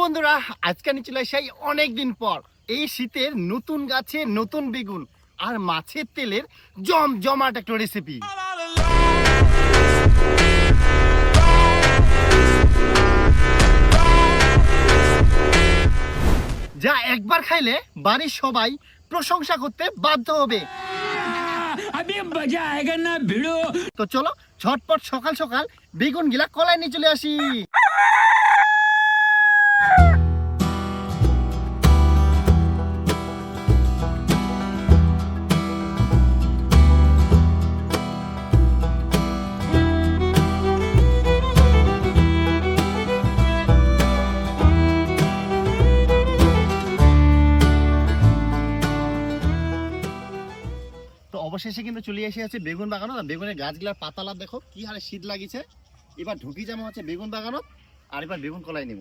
বন্ধুরা আজকে আমি চলে আসাই অনেকদিন পর। এই শীতের নতুন গাছে নতুন বেগুন আর মাছের তেলের জম জমাট একটা রেসিপি যা একবার খাইলে বাড়ির সবাই প্রশংসা করতে বাধ্য হবে। তো চলো ঝটপট সকাল সকাল বেগুন গিলা কলাই নিয়ে চলে আসি। অবশেষে কিন্তু চলে এসে আছে বেগুন বাগানো। বেগুনের গাছগুলার পাতালা দেখো, কি হারে শীত লাগিছে। এবার ঢুকি যাব হচ্ছে বেগুন বাগানো, আর এবার বেগুন কলাই নেব।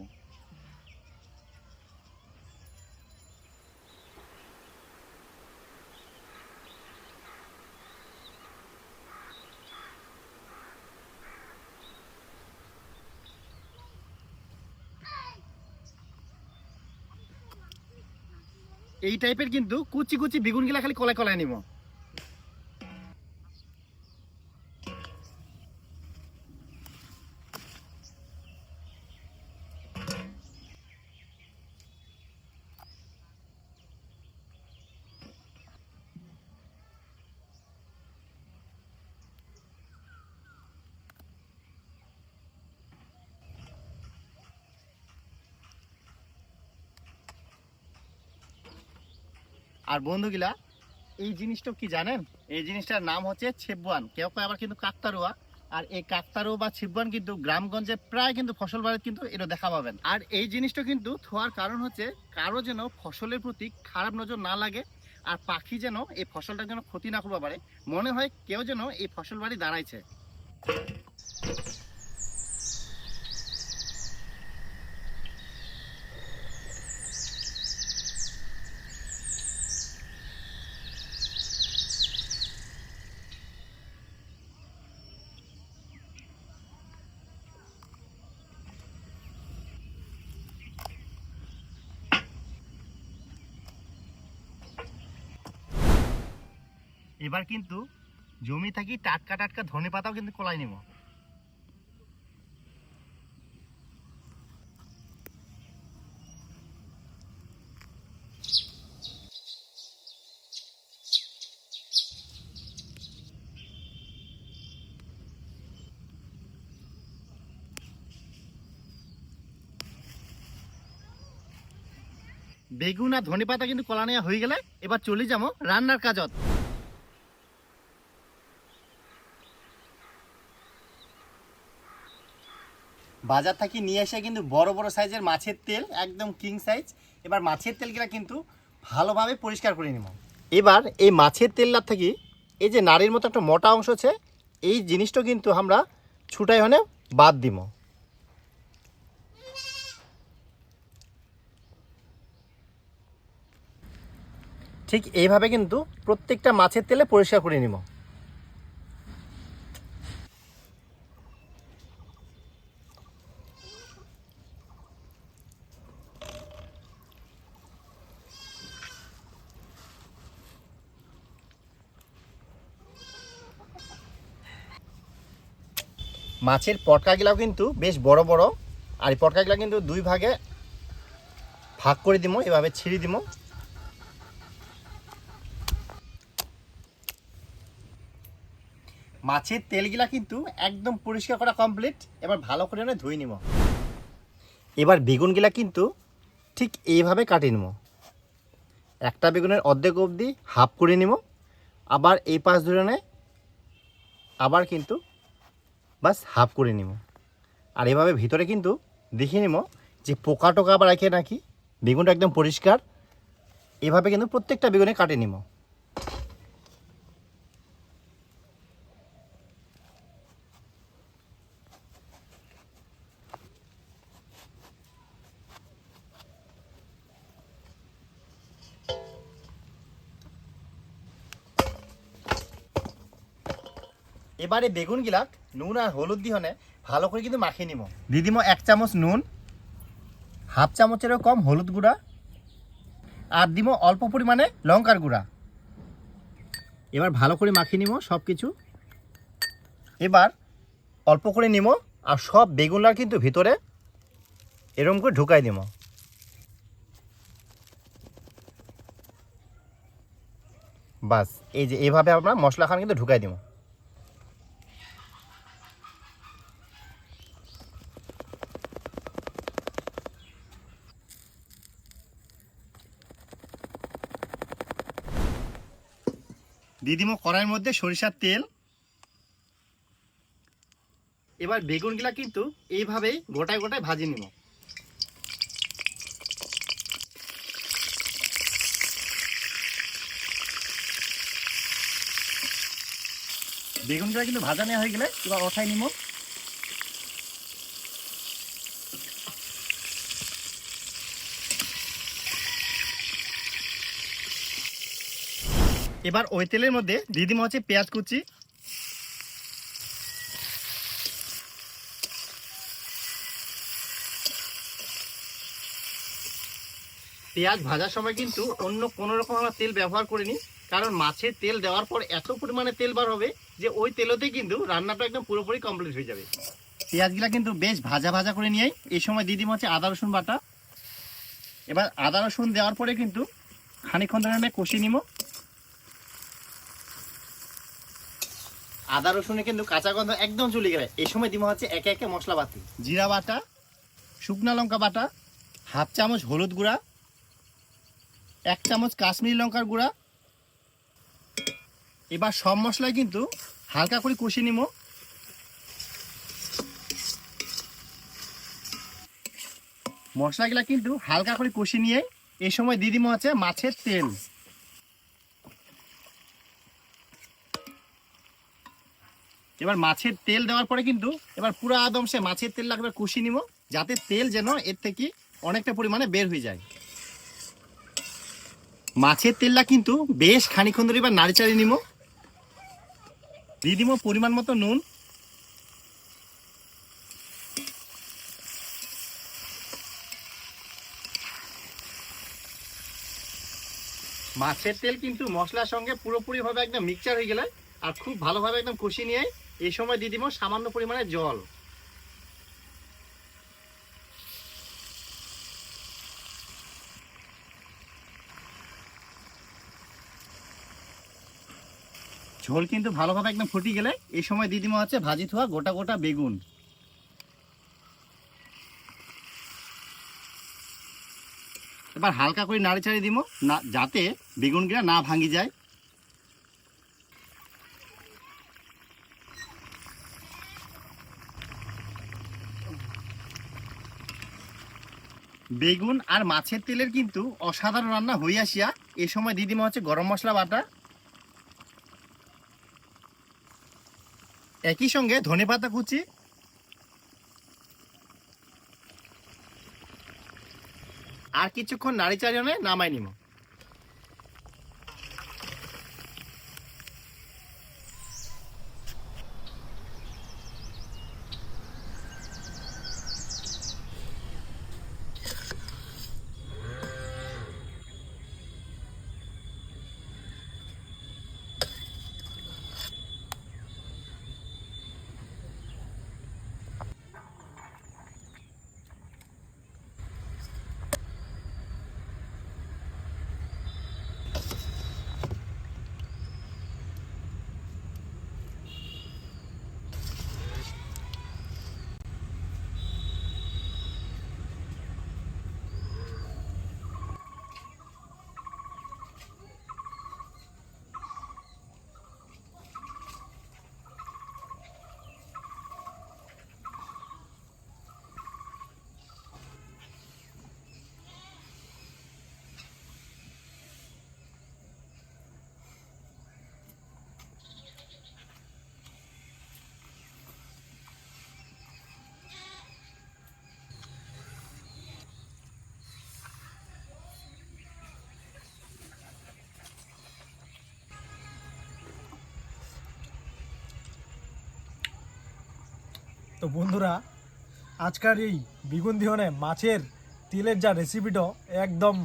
এই টাইপের কিন্তু কুচি কুচি বেগুন গিলা খালি কলাই কলাই নিব। আর বন্ধুগুলা, এই জিনিসটা কি জানেন? এই জিনিসটার নাম হচ্ছে ছেবুয়ান কেউ কেউ আবার কিন্তু কাকতারুয়া। আর এই কাকতারুয়া বা ছিবুয়ান কিন্তু গ্রামগঞ্জে প্রায় কিন্তু ফসল বাড়িতে কিন্তু এটা দেখা পাবেন। আর এই জিনিসটা কিন্তু থোয়ার কারণ হচ্ছে কারও যেন ফসলের প্রতি খারাপ নজর না লাগে আর পাখি যেন এই ফসলটা যেন ক্ষতি না করতে পারে। মনে হয় কেউ যেন এই ফসল বাড়ি দাঁড়াইছে। এবার কিন্তু জমি থাকি টাটকা টাটকা ধনে পাতাও কিন্তু কলাই নিব। বেগুন আর ধনে পাতা কিন্তু কলা নেওয়া হয়ে গেলে এবার চলে যাব রান্নার কাজত। বাজার থেকে নিয়ে এসে কিন্তু বড় বড় সাইজের মাছের তেল, একদম কিং সাইজ এবার মাছের তেলগুলা কিন্তু ভালোভাবে পরিষ্কার করে নিব। এবার এই মাছের তেলটা থেকে এই যে নারীর মতো একটা মোটা অংশ আছে, এই জিনিসটা কিন্তু আমরা ছুটাই হনে বাদ দিব। ঠিক এইভাবে কিন্তু প্রত্যেকটা মাছের তেলে পরিষ্কার করে নিব। মাছের পটকাগুলাও কিন্তু বেশ বড় বড়। আর এই পটকাগুলা কিন্তু দুই ভাগে ভাগ করে দিব এভাবে ছিঁড়ে দিব মাছের তেলগুলা কিন্তু একদম পরিষ্কার করা কমপ্লিট এবার ভালো করে না ধুয়ে নিব এবার বেগুনগুলা কিন্তু ঠিক এইভাবে কাটিয়ে নেব একটা বেগুনের অর্ধেক অবধি হাফ করে নিব আবার এই পাশ ধরে আবার কিন্তু বাস হাফ করে নিব আর এভাবে ভিতরে কিন্তু দেখে নিব যে পোকা টোকা আবার রাখে নাকি? বেগুনটা একদম পরিষ্কার। এভাবে কিন্তু প্রত্যেকটা বেগুনে কাটে নিব এবারে বেগুন গিলাক নুন আর হলুদ দিহনে ভালো করে কিন্তু মাখিয়ে নিব। দিয়ে দিব এক চামচ নুন, হাফ চামচেরও কম হলুদ গুঁড়া, আর দিব অল্প পরিমাণে লঙ্কার গুঁড়া। এবার ভালো করে মাখিয়ে নিব সব কিছু এবার অল্প করে নিব আর সব বেগুনলার কিন্তু ভিতরে এরকম করে ঢুকাই দিব বাস, এই যে এইভাবে আমরা মশলা খান কিন্তু ঢুকাই দিব দিয়ে দিব কড়াইয়ের মধ্যে সরিষার তেল। এবার বেগুনগুলা কিন্তু এইভাবেই গোটায় গোটায় ভাজি নিব। বেগুনগুলা কিন্তু ভাজা নেওয়া হয়ে গেলে এবার ওঠাই নিব এবার ওই তেলের মধ্যে দিদিমা হচ্ছে পেঁয়াজ কুচি। পেঁয়াজ ভাজার সময় কিন্তু অন্য কোনো রকম আমরা তেল ব্যবহার করিনি, কারণ মাছের তেল দেওয়ার পর এত পরিমাণে তেল বার হবে যে ওই তেলতেই কিন্তু রান্নাটা একদম পুরোপুরি কমপ্লিট হয়ে যাবে। পেঁয়াজগুলা কিন্তু বেশ ভাজা ভাজা করে নিয়ে এই সময় দিদিমা হচ্ছে আদা, রসুন বাটা। এবার আদা, রসুন দেওয়ার পরে কিন্তু খানিক্ষণ ধরে আমি কষিয়ে নিব। আদা রসুনে কিন্তু কাঁচা গন্ধ একদম চলে গেলে। এই সময় দিব হচ্ছে একে একে মশলা বাতি জিরা বাটা, শুকনা লঙ্কা বাটা, হাফ চামচ হলুদ গুঁড়া, এক চামচ কাশ্মীরি লঙ্কার গুঁড়া। এবার সব মশলাই কিন্তু হালকা করে কষিয়ে নিব মশলাগুলা কিন্তু হালকা করে কষিয়ে নিয়ে এই সময় দিয়ে দিব হচ্ছে মাছের তেল। এবার মাছের তেল দেওয়ার পরে কিন্তু এবার পুরো আদম সে মাছের তেল লাগবে কষিয়ে নিব, যাতে তেল যেন এর থেকে অনেকটা পরিমাণে বের হয়ে যায়। মাছের তেলটা কিন্তু বেশ খানিক্ষণ ধরে এবার নাড়ি চাড়িয়ে নিব। দিয়ে দিব পরিমাণ মতো নুন। মাছের তেল কিন্তু মশলার সঙ্গে পুরোপুরিভাবে একদম মিক্সচার হয়ে গেলে, আর খুব ভালোভাবে একদম কষিয়ে নিয়ে এই সময় দিয়ে দিব সামান্য পরিমাণে জল। ঝোল কিন্তু ভালোভাবে একদম ফুটিয়ে গেলে এই সময় দিয়ে দিব হচ্ছে ভাজি থোয়া গোটা গোটা বেগুন। এবার হালকা করে নাড়ি চাড়িয়ে দিব না, যাতে বেগুনগুলা না ভাঙি যায়। বেগুন আর মাছের তেলের কিন্তু অসাধারণ রান্না হয়ে আসিয়া এ সময় দিদিমা হচ্ছে গরম মশলা বাটা। একই সঙ্গে ধনে পাতা কুচি। আর কিছুক্ষণ নাড়ি চাড়িয়ে নামাই নিব তো বন্ধুরা, আজকের এই বিগুন দিহনে মাছের তেলের যা রেসিপিটা একদম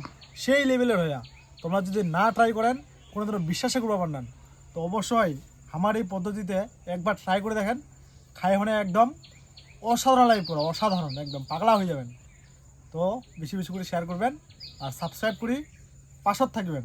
সেই লেভেলের হইয়া। তোমরা যদি না ট্রাই করেন কোনো দিনও বিশ্বাসই করব পারেন তো অবশ্যই আমার এই পদ্ধতিতে একবার ট্রাই করে দেখেন খাই মানে একদম অসাধারণ লাগে পুরো, অসাধারণ, একদম পাগলা হয়ে যাবেন। তো বেশি বেশি করে শেয়ার করবেন আর সাবস্ক্রাইব করি পাশত থাকবেন।